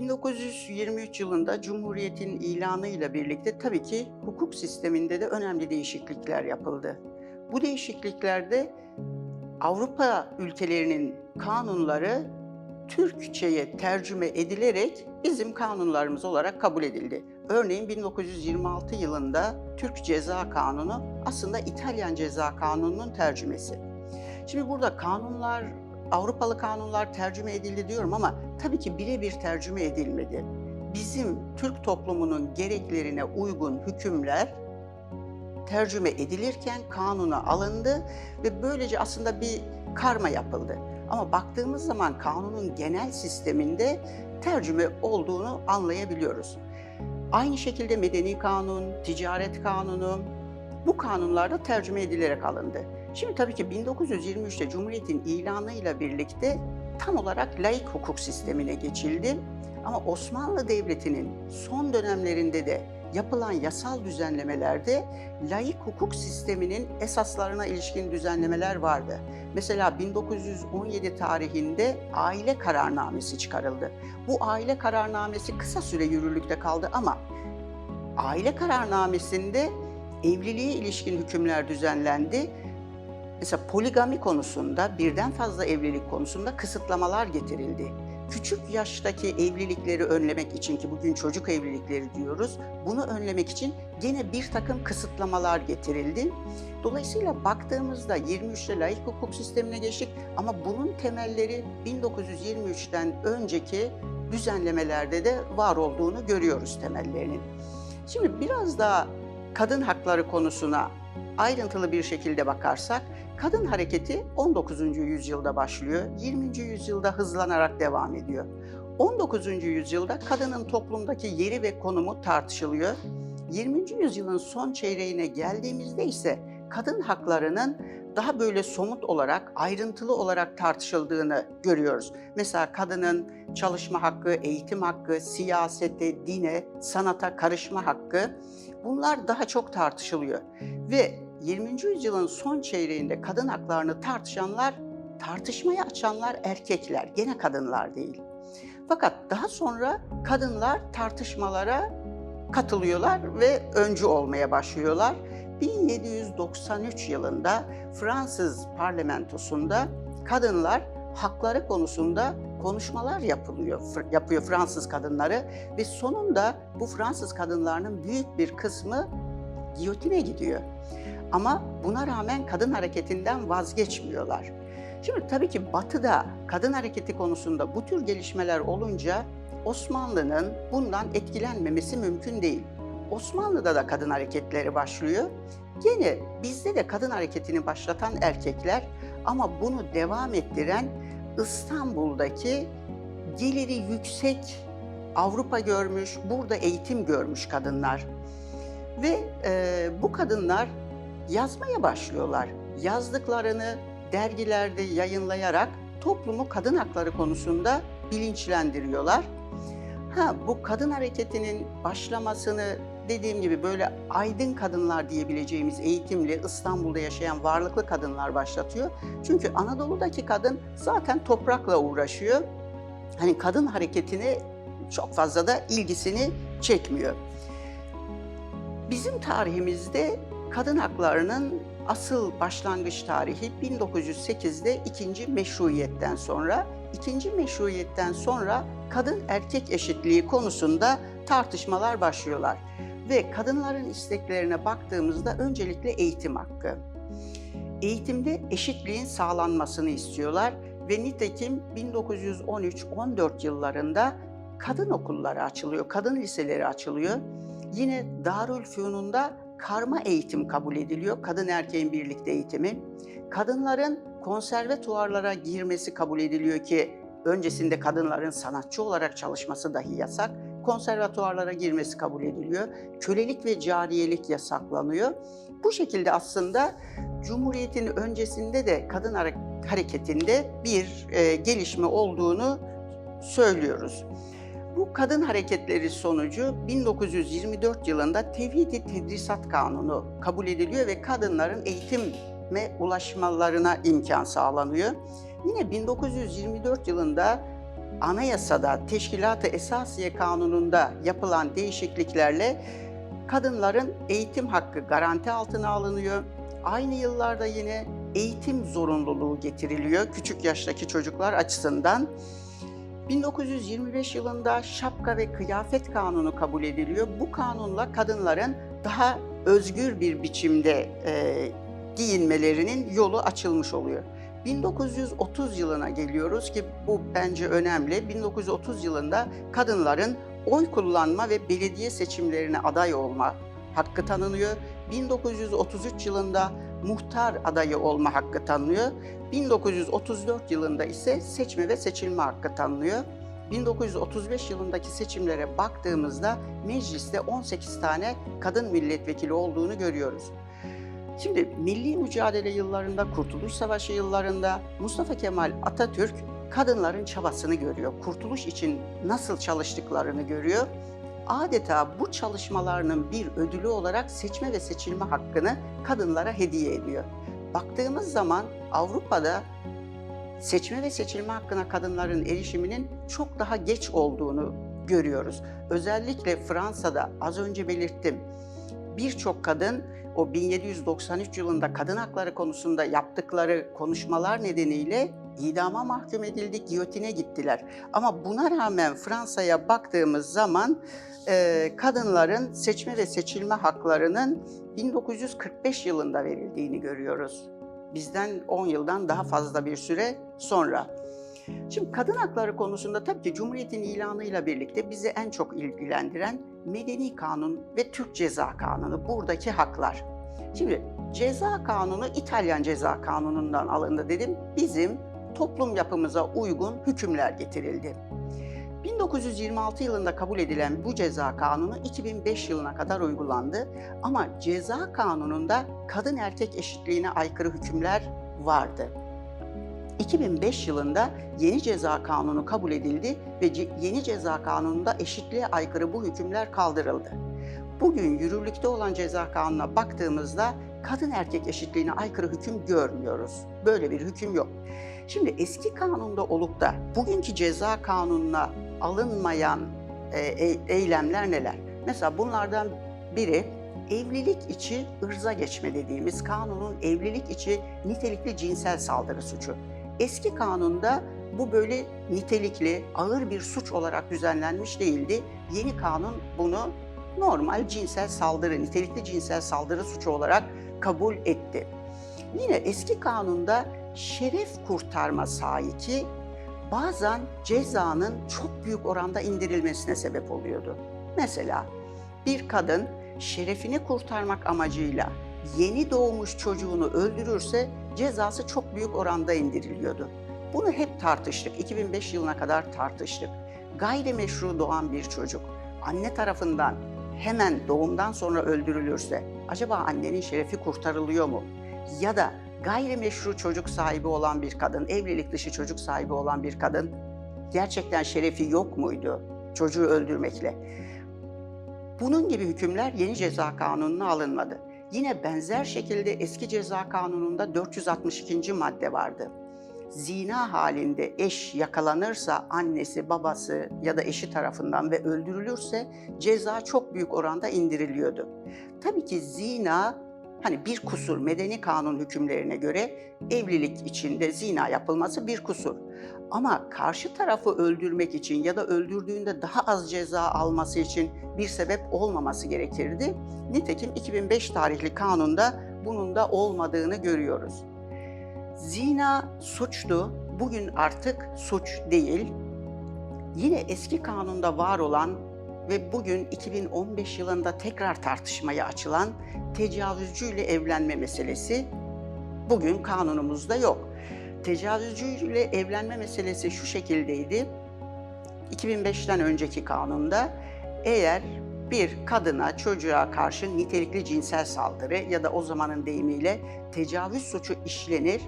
1923 yılında Cumhuriyet'in ilanıyla birlikte tabii ki hukuk sisteminde de önemli değişiklikler yapıldı. Bu değişikliklerde Avrupa ülkelerinin kanunları Türkçe'ye tercüme edilerek bizim kanunlarımız olarak kabul edildi. Örneğin 1926 yılında Türk Ceza Kanunu aslında İtalyan Ceza Kanunu'nun tercümesi. Şimdi burada kanunlar, Avrupalı kanunlar tercüme edildi diyorum ama tabii ki birebir tercüme edilmedi. Bizim Türk toplumunun gereklerine uygun hükümler tercüme edilirken kanuna alındı ve böylece aslında bir karma yapıldı. Ama baktığımız zaman kanunun genel sisteminde tercüme olduğunu anlayabiliyoruz. Aynı şekilde medeni kanun, ticaret kanunu bu kanunlarda tercüme edilerek alındı. Şimdi tabii ki 1923'te Cumhuriyet'in ilanıyla birlikte tam olarak laik hukuk sistemine geçildi. Ama Osmanlı Devleti'nin son dönemlerinde de yapılan yasal düzenlemelerde laik hukuk sisteminin esaslarına ilişkin düzenlemeler vardı. Mesela 1917 tarihinde aile kararnamesi çıkarıldı. Bu aile kararnamesi kısa süre yürürlükte kaldı ama aile kararnamesinde evliliğe ilişkin hükümler düzenlendi. Mesela poligami konusunda, birden fazla evlilik konusunda kısıtlamalar getirildi. Küçük yaştaki evlilikleri önlemek için ki bugün çocuk evlilikleri diyoruz, bunu önlemek için gene bir takım kısıtlamalar getirildi. Dolayısıyla baktığımızda 23'te layık hukuk sistemine geçtik ama bunun temelleri 1923'ten önceki düzenlemelerde de var olduğunu görüyoruz temellerinin. Şimdi biraz daha kadın hakları konusuna ayrıntılı bir şekilde bakarsak, kadın hareketi 19. yüzyılda başlıyor, 20. yüzyılda hızlanarak devam ediyor. 19. yüzyılda kadının toplumdaki yeri ve konumu tartışılıyor. 20. yüzyılın son çeyreğine geldiğimizde ise kadın haklarının daha böyle somut olarak, ayrıntılı olarak tartışıldığını görüyoruz. Mesela kadının çalışma hakkı, eğitim hakkı, siyasete, dine, sanata karışma hakkı bunlar daha çok tartışılıyor. Ve 20. yüzyılın son çeyreğinde kadın haklarını tartışanlar, tartışmayı açanlar erkekler, gene kadınlar değil. Fakat daha sonra kadınlar tartışmalara katılıyorlar ve öncü olmaya başlıyorlar. 1793 yılında Fransız parlamentosunda kadınlar hakları konusunda konuşmalar yapılıyor, yapıyor Fransız kadınları ve sonunda bu Fransız kadınlarının büyük bir kısmı giyotine gidiyor. Ama buna rağmen kadın hareketinden vazgeçmiyorlar. Şimdi tabii ki Batı'da kadın hareketi konusunda bu tür gelişmeler olunca Osmanlı'nın bundan etkilenmemesi mümkün değil. Osmanlı'da da kadın hareketleri başlıyor. Gene bizde de kadın hareketini başlatan erkekler ama bunu devam ettiren İstanbul'daki geliri yüksek Avrupa görmüş, burada eğitim görmüş kadınlar. Ve e, bu kadınlar yazmaya başlıyorlar. Yazdıklarını dergilerde yayınlayarak toplumu kadın hakları konusunda bilinçlendiriyorlar. Ha bu kadın hareketinin başlamasını dediğim gibi böyle aydın kadınlar diyebileceğimiz eğitimli İstanbul'da yaşayan varlıklı kadınlar başlatıyor. Çünkü Anadolu'daki kadın zaten toprakla uğraşıyor. Hani kadın hareketini çok fazla da ilgisini çekmiyor. Bizim tarihimizde kadın haklarının asıl başlangıç tarihi 1908'de ikinci meşruiyetten sonra. ikinci meşruiyetten sonra kadın erkek eşitliği konusunda tartışmalar başlıyorlar. Ve kadınların isteklerine baktığımızda öncelikle eğitim hakkı. Eğitimde eşitliğin sağlanmasını istiyorlar ve nitekim 1913-14 yıllarında kadın okulları açılıyor, kadın liseleri açılıyor. Yine Darülfünun'da karma eğitim kabul ediliyor, kadın erkeğin birlikte eğitimi. Kadınların konservatuvarlara girmesi kabul ediliyor ki öncesinde kadınların sanatçı olarak çalışması dahi yasak. Konservatuvarlara girmesi kabul ediliyor. Kölelik ve cariyelik yasaklanıyor. Bu şekilde aslında Cumhuriyet'in öncesinde de kadın hareketinde bir e, gelişme olduğunu söylüyoruz. Bu kadın hareketleri sonucu 1924 yılında Tevhid-i Tedrisat Kanunu kabul ediliyor ve kadınların eğitime ulaşmalarına imkan sağlanıyor. Yine 1924 yılında anayasada, Teşkilat-ı Esasiye Kanunu'nda yapılan değişikliklerle kadınların eğitim hakkı garanti altına alınıyor. Aynı yıllarda yine eğitim zorunluluğu getiriliyor küçük yaştaki çocuklar açısından. 1925 yılında şapka ve kıyafet kanunu kabul ediliyor. Bu kanunla kadınların daha özgür bir biçimde e, giyinmelerinin yolu açılmış oluyor. 1930 yılına geliyoruz ki bu bence önemli. 1930 yılında kadınların oy kullanma ve belediye seçimlerine aday olma hakkı tanınıyor. 1933 yılında muhtar adayı olma hakkı tanınıyor. 1934 yılında ise seçme ve seçilme hakkı tanınıyor. 1935 yılındaki seçimlere baktığımızda mecliste 18 tane kadın milletvekili olduğunu görüyoruz. Şimdi milli mücadele yıllarında, Kurtuluş Savaşı yıllarında Mustafa Kemal Atatürk kadınların çabasını görüyor. Kurtuluş için nasıl çalıştıklarını görüyor. Adeta bu çalışmalarının bir ödülü olarak seçme ve seçilme hakkını kadınlara hediye ediyor. Baktığımız zaman Avrupa'da seçme ve seçilme hakkına kadınların erişiminin çok daha geç olduğunu görüyoruz. Özellikle Fransa'da az önce belirttim. Birçok kadın o 1793 yılında kadın hakları konusunda yaptıkları konuşmalar nedeniyle idama mahkum edildi, giyotine gittiler. Ama buna rağmen Fransa'ya baktığımız zaman e, kadınların seçme ve seçilme haklarının 1945 yılında verildiğini görüyoruz. Bizden 10 yıldan daha fazla bir süre sonra. Şimdi kadın hakları konusunda tabii ki Cumhuriyet'in ilanıyla birlikte bizi en çok ilgilendiren Medeni Kanun ve Türk Ceza Kanunu buradaki haklar. Şimdi ceza kanunu İtalyan ceza kanunundan alındı dedim. Bizim toplum yapımıza uygun hükümler getirildi. 1926 yılında kabul edilen bu ceza kanunu 2005 yılına kadar uygulandı. Ama ceza kanununda kadın erkek eşitliğine aykırı hükümler vardı. 2005 yılında yeni ceza kanunu kabul edildi ve yeni ceza kanununda eşitliğe aykırı bu hükümler kaldırıldı. Bugün yürürlükte olan ceza kanununa baktığımızda kadın erkek eşitliğine aykırı hüküm görmüyoruz. Böyle bir hüküm yok. Şimdi eski kanunda olup da bugünkü ceza kanununa alınmayan e, e- eylemler neler? Mesela bunlardan biri evlilik içi ırza geçme dediğimiz kanunun evlilik içi nitelikli cinsel saldırı suçu. Eski kanunda bu böyle nitelikli, ağır bir suç olarak düzenlenmiş değildi. Yeni kanun bunu normal cinsel saldırı, nitelikli cinsel saldırı suçu olarak kabul etti. Yine eski kanunda şeref kurtarma sahiki bazen cezanın çok büyük oranda indirilmesine sebep oluyordu. Mesela bir kadın şerefini kurtarmak amacıyla yeni doğmuş çocuğunu öldürürse cezası çok büyük oranda indiriliyordu. Bunu hep tartıştık. 2005 yılına kadar tartıştık. Gayrimeşru doğan bir çocuk anne tarafından hemen doğumdan sonra öldürülürse acaba annenin şerefi kurtarılıyor mu? Ya da gayrimeşru çocuk sahibi olan bir kadın, evlilik dışı çocuk sahibi olan bir kadın gerçekten şerefi yok muydu çocuğu öldürmekle? Bunun gibi hükümler yeni ceza kanununa alınmadı. Yine benzer şekilde eski ceza kanununda 462. madde vardı. Zina halinde eş yakalanırsa annesi, babası ya da eşi tarafından ve öldürülürse ceza çok büyük oranda indiriliyordu. Tabii ki zina hani bir kusur medeni kanun hükümlerine göre evlilik içinde zina yapılması bir kusur. Ama karşı tarafı öldürmek için ya da öldürdüğünde daha az ceza alması için bir sebep olmaması gerekirdi. Nitekim 2005 tarihli kanunda bunun da olmadığını görüyoruz. Zina suçtu, bugün artık suç değil. Yine eski kanunda var olan ve bugün 2015 yılında tekrar tartışmaya açılan tecavüzcüyle evlenme meselesi bugün kanunumuzda yok. Tecavüzcüyle evlenme meselesi şu şekildeydi. 2005'ten önceki kanunda eğer bir kadına, çocuğa karşı nitelikli cinsel saldırı ya da o zamanın deyimiyle tecavüz suçu işlenir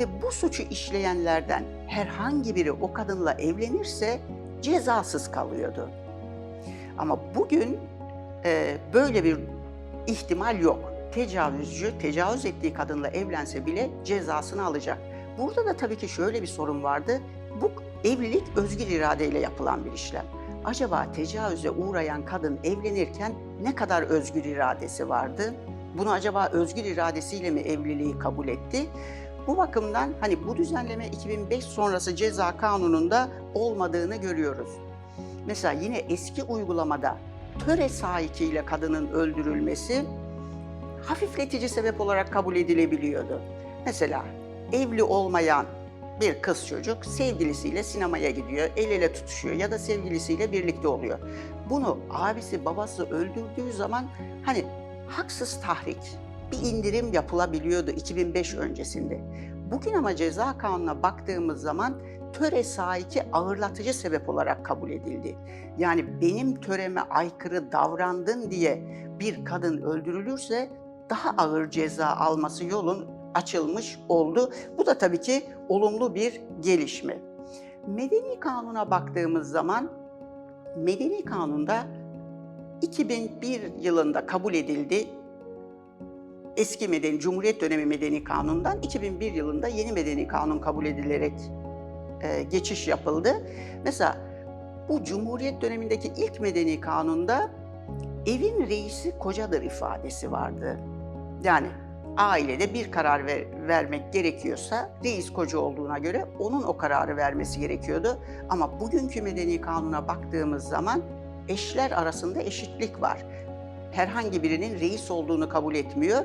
ve bu suçu işleyenlerden herhangi biri o kadınla evlenirse cezasız kalıyordu. Ama bugün e, böyle bir ihtimal yok. Tecavüzcü tecavüz ettiği kadınla evlense bile cezasını alacak. Burada da tabii ki şöyle bir sorun vardı. Bu evlilik özgür iradeyle yapılan bir işlem. Acaba tecavüze uğrayan kadın evlenirken ne kadar özgür iradesi vardı? Bunu acaba özgür iradesiyle mi evliliği kabul etti? Bu bakımdan hani bu düzenleme 2005 sonrası ceza kanununda olmadığını görüyoruz. Mesela yine eski uygulamada töre sahikiyle kadının öldürülmesi hafifletici sebep olarak kabul edilebiliyordu. Mesela evli olmayan bir kız çocuk sevgilisiyle sinemaya gidiyor, el ele tutuşuyor ya da sevgilisiyle birlikte oluyor. Bunu abisi babası öldürdüğü zaman hani haksız tahrik bir indirim yapılabiliyordu 2005 öncesinde. Bugün ama ceza kanununa baktığımız zaman töre sahiki ağırlatıcı sebep olarak kabul edildi. Yani benim töreme aykırı davrandın diye bir kadın öldürülürse daha ağır ceza alması yolun açılmış oldu. Bu da tabii ki olumlu bir gelişme. Medeni kanuna baktığımız zaman Medeni kanunda 2001 yılında kabul edildi. Eski medeni, Cumhuriyet dönemi medeni kanundan 2001 yılında yeni medeni kanun kabul edilerek e, geçiş yapıldı. Mesela bu Cumhuriyet dönemindeki ilk medeni kanunda evin reisi kocadır ifadesi vardı. Yani ailede bir karar ver, vermek gerekiyorsa reis koca olduğuna göre onun o kararı vermesi gerekiyordu. Ama bugünkü medeni kanuna baktığımız zaman eşler arasında eşitlik var. Herhangi birinin reis olduğunu kabul etmiyor.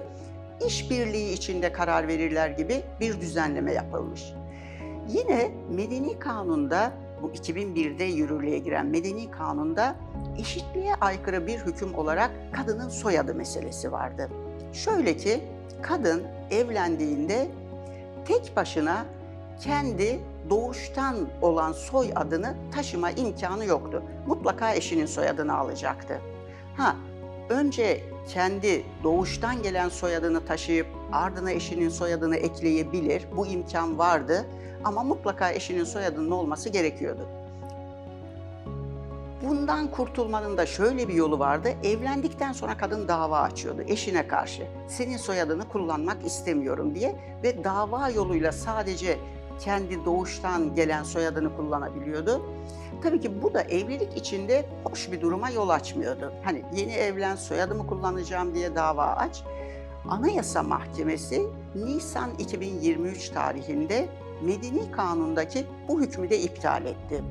İşbirliği içinde karar verirler gibi bir düzenleme yapılmış. Yine medeni kanunda bu 2001'de yürürlüğe giren medeni kanunda eşitliğe aykırı bir hüküm olarak kadının soyadı meselesi vardı. Şöyle ki kadın evlendiğinde tek başına kendi doğuştan olan soy adını taşıma imkanı yoktu. Mutlaka eşinin soyadını alacaktı. Ha, önce kendi doğuştan gelen soyadını taşıyıp ardına eşinin soyadını ekleyebilir. Bu imkan vardı ama mutlaka eşinin soyadının olması gerekiyordu. Bundan kurtulmanın da şöyle bir yolu vardı. Evlendikten sonra kadın dava açıyordu eşine karşı. Senin soyadını kullanmak istemiyorum diye ve dava yoluyla sadece kendi doğuştan gelen soyadını kullanabiliyordu. Tabii ki bu da evlilik içinde hoş bir duruma yol açmıyordu. Hani yeni evlen soyadımı kullanacağım diye dava aç. Anayasa Mahkemesi Nisan 2023 tarihinde Medeni Kanun'daki bu hükmü de iptal etti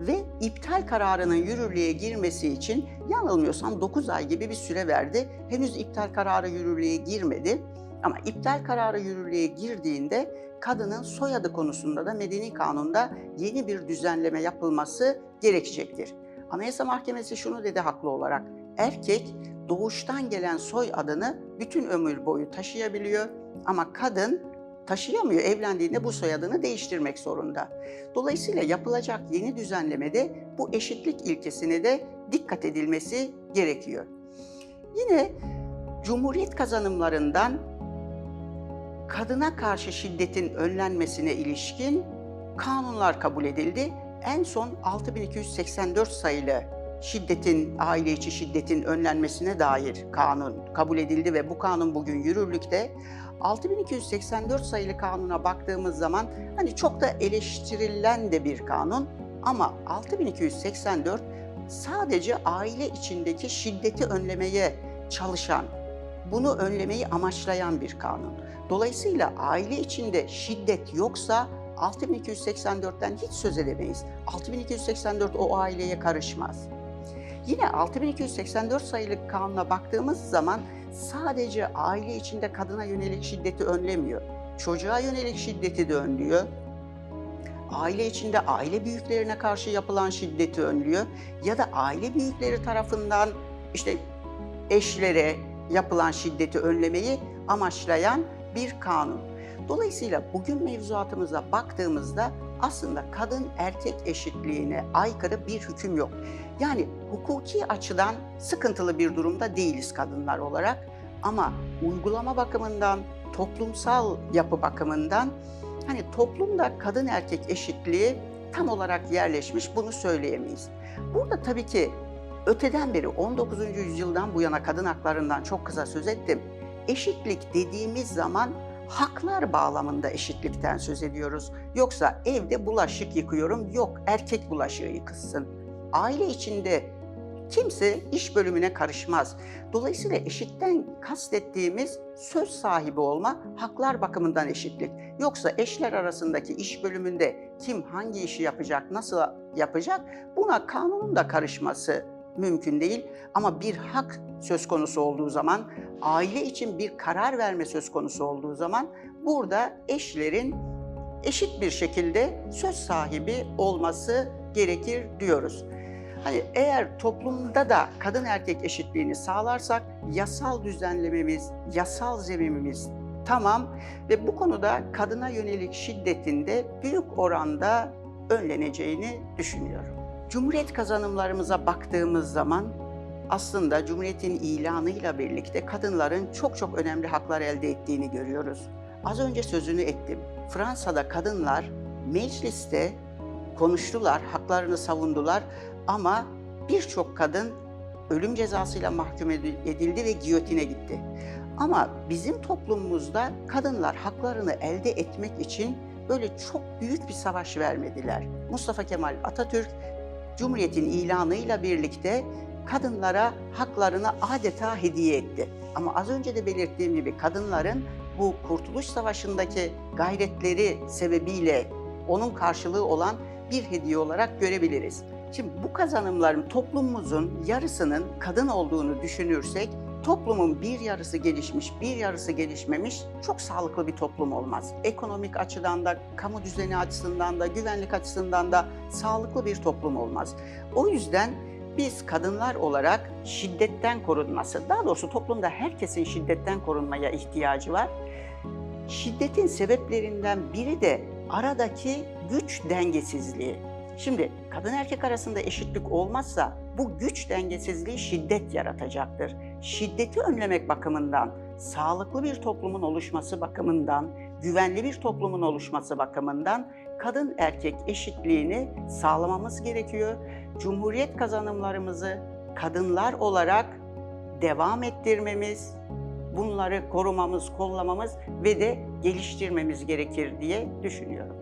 ve iptal kararının yürürlüğe girmesi için yanılmıyorsam 9 ay gibi bir süre verdi. Henüz iptal kararı yürürlüğe girmedi ama iptal kararı yürürlüğe girdiğinde kadının soyadı konusunda da Medeni Kanun'da yeni bir düzenleme yapılması gerekecektir. Anayasa Mahkemesi şunu dedi haklı olarak. Erkek doğuştan gelen soy adını bütün ömür boyu taşıyabiliyor ama kadın taşıyamıyor. Evlendiğinde bu soyadını değiştirmek zorunda. Dolayısıyla yapılacak yeni düzenlemede bu eşitlik ilkesine de dikkat edilmesi gerekiyor. Yine Cumhuriyet kazanımlarından kadına karşı şiddetin önlenmesine ilişkin kanunlar kabul edildi. En son 6284 sayılı şiddetin, aile içi şiddetin önlenmesine dair kanun kabul edildi ve bu kanun bugün yürürlükte. 6284 sayılı kanuna baktığımız zaman hani çok da eleştirilen de bir kanun ama 6284 sadece aile içindeki şiddeti önlemeye çalışan, bunu önlemeyi amaçlayan bir kanun. Dolayısıyla aile içinde şiddet yoksa 6284'ten hiç söz edemeyiz. 6284 o aileye karışmaz. Yine 6284 sayılı kanuna baktığımız zaman sadece aile içinde kadına yönelik şiddeti önlemiyor. Çocuğa yönelik şiddeti de önlüyor. Aile içinde aile büyüklerine karşı yapılan şiddeti önlüyor ya da aile büyükleri tarafından işte eşlere yapılan şiddeti önlemeyi amaçlayan bir kanun. Dolayısıyla bugün mevzuatımıza baktığımızda aslında kadın erkek eşitliğine aykırı bir hüküm yok. Yani hukuki açıdan sıkıntılı bir durumda değiliz kadınlar olarak ama uygulama bakımından, toplumsal yapı bakımından hani toplumda kadın erkek eşitliği tam olarak yerleşmiş bunu söyleyemeyiz. Burada tabii ki öteden beri 19. yüzyıldan bu yana kadın haklarından çok kısa söz ettim. Eşitlik dediğimiz zaman haklar bağlamında eşitlikten söz ediyoruz. Yoksa evde bulaşık yıkıyorum, yok erkek bulaşığı yıkasın. Aile içinde kimse iş bölümüne karışmaz. Dolayısıyla eşitten kastettiğimiz söz sahibi olma, haklar bakımından eşitlik. Yoksa eşler arasındaki iş bölümünde kim hangi işi yapacak, nasıl yapacak buna kanunun da karışması mümkün değil. Ama bir hak söz konusu olduğu zaman, aile için bir karar verme söz konusu olduğu zaman burada eşlerin eşit bir şekilde söz sahibi olması gerekir diyoruz. Hani eğer toplumda da kadın erkek eşitliğini sağlarsak yasal düzenlememiz, yasal zeminimiz tamam ve bu konuda kadına yönelik şiddetin de büyük oranda önleneceğini düşünüyorum. Cumhuriyet kazanımlarımıza baktığımız zaman aslında Cumhuriyet'in ilanıyla birlikte kadınların çok çok önemli haklar elde ettiğini görüyoruz. Az önce sözünü ettim. Fransa'da kadınlar mecliste konuştular, haklarını savundular ama birçok kadın ölüm cezasıyla mahkum edildi ve giyotine gitti. Ama bizim toplumumuzda kadınlar haklarını elde etmek için böyle çok büyük bir savaş vermediler. Mustafa Kemal Atatürk Cumhuriyet'in ilanıyla birlikte kadınlara haklarını adeta hediye etti. Ama az önce de belirttiğim gibi kadınların bu Kurtuluş Savaşı'ndaki gayretleri sebebiyle onun karşılığı olan bir hediye olarak görebiliriz. Şimdi bu kazanımların toplumumuzun yarısının kadın olduğunu düşünürsek toplumun bir yarısı gelişmiş, bir yarısı gelişmemiş çok sağlıklı bir toplum olmaz. Ekonomik açıdan da, kamu düzeni açısından da, güvenlik açısından da sağlıklı bir toplum olmaz. O yüzden biz kadınlar olarak şiddetten korunması, daha doğrusu toplumda herkesin şiddetten korunmaya ihtiyacı var. Şiddetin sebeplerinden biri de aradaki güç dengesizliği. Şimdi kadın erkek arasında eşitlik olmazsa bu güç dengesizliği şiddet yaratacaktır. Şiddeti önlemek bakımından, sağlıklı bir toplumun oluşması bakımından, güvenli bir toplumun oluşması bakımından kadın erkek eşitliğini sağlamamız gerekiyor. Cumhuriyet kazanımlarımızı kadınlar olarak devam ettirmemiz, bunları korumamız, kollamamız ve de geliştirmemiz gerekir diye düşünüyorum.